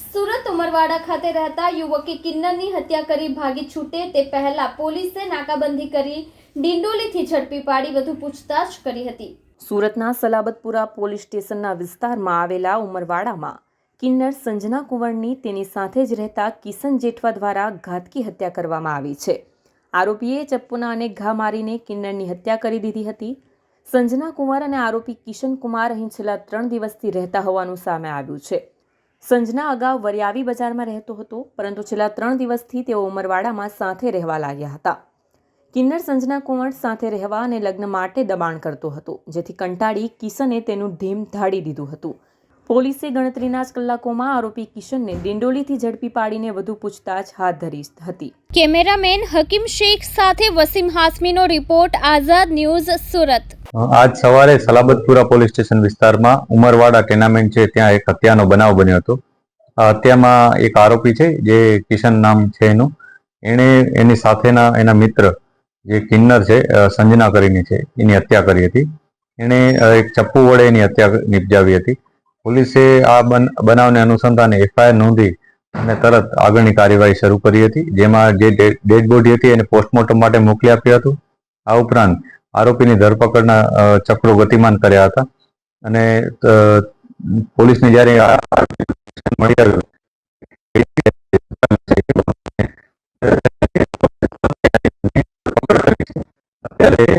સુરત ઉમરવાડા ખાતે રહેતા યુવકે કિન્નરની હત્યા કરી ભાગી છૂટે તે પહેલા પોલીસે નાકાબંધી કરી ડિંડોલીથી ઝડપી પાડી વધુ પૂછતાછ કરી હતી. સુરતના સલાબતપુરા પોલીસ સ્ટેશનના વિસ્તારમાં આવેલા ઉમરવાડામાં કિન્નર સંજના કુંવરની તેની સાથે જ રહેતા કિશન જેઠવા દ્વારા ઘાતકી હત્યા કરવામાં આવી છે. આરોપીએ ચપ્પુના અનેક ઘા મારીને કિન્નરની હત્યા કરી દીધી હતી. સંજના કુંવર અને આરોપી કિશન કુમાર અહીં છેલ્લા ત્રણ દિવસથી રહેતા હોવાનું સામે આવ્યું છે. સંજના અગાઉ વરિયાવી બજારમાં રહેતો હતો, પરંતુ છેલ્લા ત્રણ દિવસથી તેઓ ઉમરવાડામાં સાથે રહેવા લાગ્યા હતા. કિન્નર સંજના કુંવર સાથે રહેવા અને લગ્ન માટે દબાણ કરતો હતો, જેથી કંટાળી કિશને તેનું ઢીમ ધાડી દીધું હતું. પોલીસે ગણતરીના જ કલાકોમાં આરોપી કિશનને દિંડોલીથી ઝડપી પાડીને વધુ પૂછતાછ હાથ ધરી હતી. કેમેરામેન હકીમ શેખ સાથે વસીમ હાસમીનો રિપોર્ટ, આઝાદ ન્યૂઝ સુરત. આજ સવારે સલાબતપુરા પોલીસ સ્ટેશન વિસ્તારમાં ઉમરવાડા ટેનામેન્ટ છે, ત્યાં એક હત્યાનો બનાવ બન્યો હતો. હત્યામાં એક આરોપી છે, જે કિશન નામ છે એનું. એણે એની સાથેના એના મિત્ર, જે કિન્નર છે સંજના કરીને છે, એની હત્યા કરી હતી. એણે એક ચપ્પુ વડે એની હત્યા નિપજાવી હતી. પોલીસે આ બન- બનાવને અનુસંધાને એફઆઈઆર નોંધી અને તરત આગળની કાર્યવાહી શરૂ કરી હતી, જેમાં જે ડેડ બોડી હતી એને પોસ્ટમોર્ટમ માટે મોકલી આપ્યું હતું. આ ઉપરાંત આરોપીની ધરપકડના ચક્રો ગતિમાન કર્યા હતા. અને પોલીસને જ્યારે મળી આવ્યું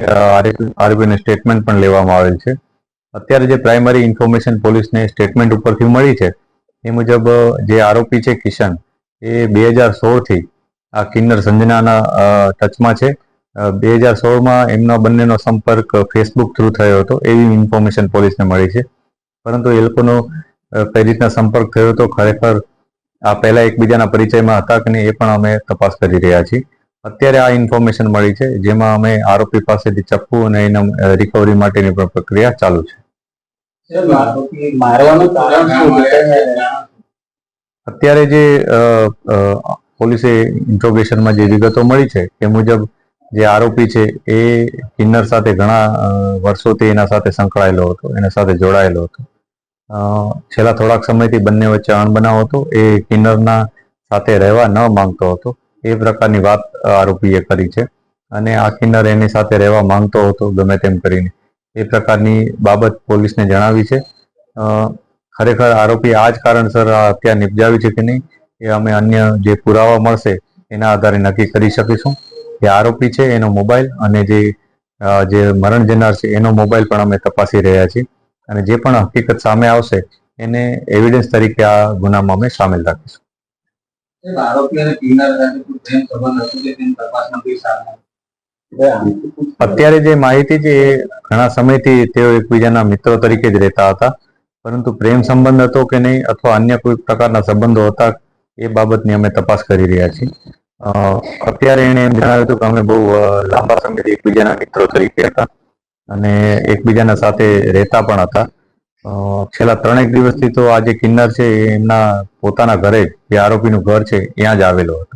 અ, સ્ટેટમેન્ટ પણ લેવામાં આવેલ છે. અત્યારે જે પ્રાઇમરી ઇન્ફોર્મેશન પોલીસને સ્ટેટમેન્ટ ઉપરથી મળી છે એ મુજબ જે આરોપી છે કિશન એ બે હજાર સોળથી આ કિન્નર સંજનાના ટચમાં છે. બે હજાર સોળમાં એમનો બંનેનો સંપર્ક ફેસબુક થ્રુ થયો હતો એવી ઇન્ફોર્મેશન પોલીસને મળી છે. પરંતુ એ લોકોનો કઈ રીતના સંપર્ક થયો હતો ખરેખર આ પહેલા એકબીજાના પરિચયમાં હતા કે નહીં એ પણ અમે તપાસ કરી રહ્યા છીએ. અત્યારે આ ઇન્ફોર્મેશન મળી છે જેમાં અમે આરોપી પાસેથી ચપ્પુ અને એના રિકવરી માટેની પણ પ્રક્રિયા ચાલુ છે? અત્યારે જે પોલીસે ઇન્ટ્રોગેશનમાં જે વિગતો મળી છે એ મુજબ જે આરોપી છે, એ કિન્નર સાથે ઘણા વર્ષોથી એના સાથે સંકળાયેલો હતો, એના સાથે જોડાયેલો હતો. છેલ્લા થોડાક સમયથી બંને વચ્ચે અણબનાવ હતો. એ કિન્નરના સાથે રહેવા ન માંગતો હતો. એ પ્રકારની વાત આરોપીએ કરી છે. અને આ કિન્નર એની સાથે રહેવા માંગતો હતો, ગમે તેમ કરીને. એ પ્રકારની બાબત પોલીસને જણાવી છે. ખરેખર આરોપી આ જ કારણસર આ હત્યા નિપજાવી છે કે નહીં, એ અમે અન્ય જે પુરાવા મળશે, એના આધારે નક્કી કરી શકીશું. જે આરોપી છે એનો મોબાઈલ અને જે જે મરણ જનાર છે એનો મોબાઈલ પણ અમે તપાસી રહ્યા છીએ. અને જે પણ હકીકત સામે આવશે એને એવિડન્સ તરીકે આ ગુનામાં અમે સામેલ રાખીશું. આરોપી અને કિન્નર સાથે? અત્યારે જે માહિતી છે એ ઘણા સમયથી તેઓ એકબીજાના મિત્રો તરીકે જ રહેતા હતા. પરંતુ પ્રેમ સંબંધ હતો કે નહીં અથવા અન્ય કોઈ પ્રકારના સંબંધો હતા એ બાબતની અમે તપાસ કરી રહ્યા છીએ. અત્યારે એણે એમ જણાવ્યું હતું કે અમે બહુ લાંબા સમયથી એકબીજાના મિત્રો તરીકે હતા અને એકબીજાના સાથે રહેતા પણ હતા. છેલ્લા ત્રણેક દિવસથી તો આ જે કિન્નર છે એમના પોતાના ઘરે, જે આરોપીનું ઘર છે, ત્યાં જ આવેલો હતો.